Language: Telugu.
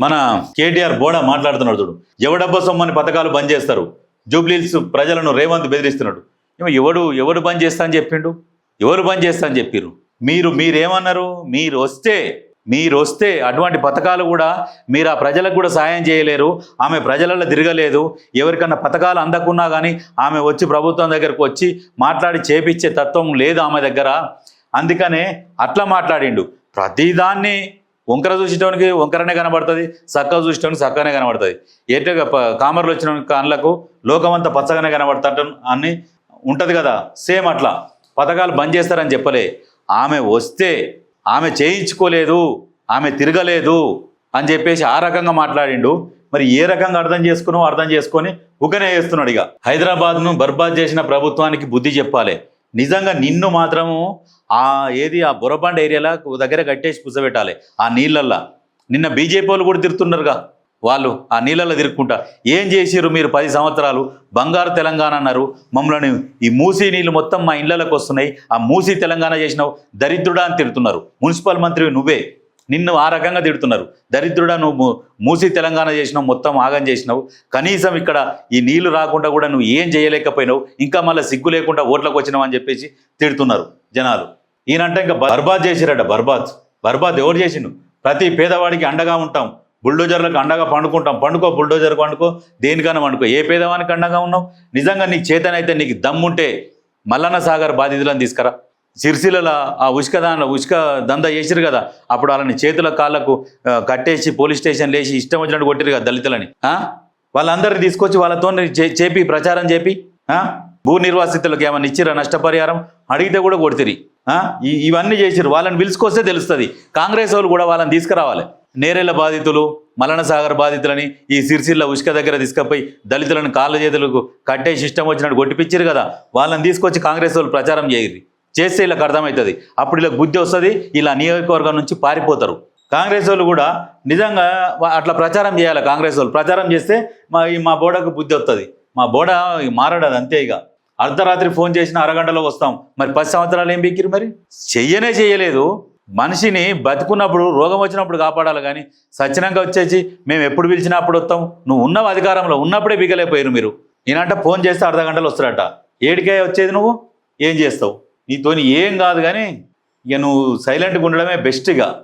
మన కేటీఆర్ బోడా మాట్లాడుతున్నాడు చూడు. ఎవడబ్బ సొమ్మని పథకాలు బంద్ చేస్తారు? జూబ్లీల్స్ ప్రజలను రేవంత్ బెదిరిస్తున్నాడు. ఏమో ఎవడు ఎవడు బంద్ చేస్తా అని చెప్పిండు? ఎవరు బంద్ చేస్తా అని చెప్పిర్రు? మీరు మీరేమన్నారు? మీరు వస్తే మీరు వస్తే అటువంటి పథకాలు కూడా మీరు ఆ ప్రజలకు కూడా సాయం చేయలేరు. ఆమె ప్రజలలో తిరగలేదు. ఎవరికన్నా పథకాలు అందకున్నా కానీ ఆమె వచ్చి ప్రభుత్వం దగ్గరకు వచ్చి మాట్లాడి చేపించే తత్వం లేదు ఆమె దగ్గర. అందుకనే అట్లా మాట్లాడిండు. ప్రతిదాన్ని వంకర చూసేటోనికి వంకరనే కనబడుతుంది చక్కగా చూసేటోనికి చక్కగానే కనబడుతుంది. ఏటగా కామర్లు వచ్చిన కళ్ళకు లోకమంతా పచ్చగానే కనబడతాట అని ఉంటుంది కదా. సేమ్ అట్లా. పథకాలు బంద్ చేస్తారని చెప్పలే. ఆమె వస్తే ఆమె చేయించుకోలేదు ఆమె తిరగలేదు అని చెప్పేసి ఆ రకంగా మాట్లాడిండు. మరి ఏ రకంగా అర్థం చేసుకున్నావు అర్థం చేసుకొని ఉకనే చేస్తున్నాడు ఇక. హైదరాబాద్ను బర్బాద్ చేసిన ప్రభుత్వానికి బుద్ధి చెప్పాలి. నిజంగా నిన్ను మాత్రము ఆ ఏది ఆ బురబండ ఏరియాలో దగ్గర కట్టేసి పుసబెట్టాలి ఆ నీళ్ళల్లో. నిన్న బీజేపీ వాళ్ళు కూడా తిరుగుతున్నారుగా వాళ్ళు ఆ నీళ్ళల్లో తిరుక్కుంటా. ఏం చేసిర్రు మీరు పది సంవత్సరాలు? బంగారు తెలంగాణ అన్నారు. మమ్మల్ని ఈ మూసీ నీళ్ళు మొత్తం మా ఇళ్ళలోకి వస్తున్నాయి. ఆ మూసీ తెలంగాణ చేసినావు దరిద్రుడా అని తిడుతున్నారు. మున్సిపల్ మంత్రి నువ్వే. నిన్ను ఆ రకంగా తిడుతున్నారు. దరిద్రుడా నువ్వు మూసీ మూసి తెలంగాణ చేసినావు మొత్తం ఆగం చేసినావు. కనీసం ఇక్కడ ఈ నీళ్ళు రాకుండా కూడా నువ్వు ఏం చేయలేకపోయినావు? ఇంకా మళ్ళీ సిగ్గు లేకుండా ఓట్లకు వచ్చినావు అని చెప్పేసి తిడుతున్నారు జనాలు. ఈయనంటే ఇంకా బర్బాద్ చేసిరట బర్బాద్. బర్బాద్ ఎవరు చేసిండు? ప్రతి పేదవాడికి అండగా ఉంటాం. బుల్డోజర్లకు అండగా పండుకుంటాం. పండుకో బుల్డోజర్ పండుకో దేనికైనా పండుకో. ఏ పేదవానికి అండగా ఉన్నావు? నిజంగా నీకు చేతనైతే నీకు దమ్ముంటే మల్లన్న సాగర్ బాధితులను తీసుకురా. సిరిసిల్ల ఆ ఉష్క దానిలో ఉష్క దంద చేసిరు కదా అప్పుడు వాళ్ళని చేతుల కాళ్ళకు కట్టేసి పోలీస్ స్టేషన్ లేచి ఇష్టం వచ్చినట్టు కొట్టిరు కదా దళితులని. వాళ్ళందరినీ తీసుకొచ్చి వాళ్ళతో చేపి ప్రచారం చేపి ఆ? భూ నిర్వాసితులకు ఏమైనా ఇచ్చిరా నష్టపరిహారం? అడిగితే కూడా కొడుతురి. ఇవన్నీ చేసిరు వాళ్ళని పిలుచుకొస్తే తెలుస్తుంది. కాంగ్రెస్ వాళ్ళు కూడా వాళ్ళని తీసుకురావాలి. నేరేళ్ళ బాధితులు మలనసాగర్ బాధితులని ఈ సిరిసిల్ల ఉష్క దగ్గర తీసుకుపోయి దళితులను కాళ్ళ చేతులకు కట్టేసి ఇష్టం వచ్చినట్టు కొట్టిపిచ్చారు కదా. వాళ్ళని తీసుకొచ్చి కాంగ్రెస్ వాళ్ళు ప్రచారం చేయరు. చేస్తే వీళ్ళకి అర్థమవుతుంది అప్పుడు వీళ్ళకి బుద్ధి వస్తుంది. ఇలా నియోజకవర్గం నుంచి పారిపోతారు. కాంగ్రెస్ వాళ్ళు కూడా నిజంగా అట్లా ప్రచారం చేయాలి కాంగ్రెస్ వాళ్ళు. ప్రచారం చేస్తే మా ఈ మా బోడకు బుద్ధి వస్తుంది. మా బోడ మారడు అంతే ఇక. అర్ధరాత్రి ఫోన్ చేసిన అరగంటలో వస్తాం. మరి పది సంవత్సరాలు ఏం బీకిరు మరి? చెయ్యనే చెయ్యలేదు. మనిషిని బతుకున్నప్పుడు రోగం వచ్చినప్పుడు కాపాడాలి కానీ సచ్చినంగా వచ్చేసి మేము ఎప్పుడు పిలిచినా అప్పుడు వస్తాం. నువ్వు ఉన్నావు అధికారంలో ఉన్నప్పుడే బిగలేకపోయారు మీరు. ఈయనంట ఫోన్ చేస్తే అర్ధ గంటలు వస్తాడట. ఏడికే వచ్చేది నువ్వు? ఏం చేస్తావు? నీతోని ఏం కాదు కానీ ఇక నువ్వు సైలెంట్గా ఉండడమే బెస్ట్గా.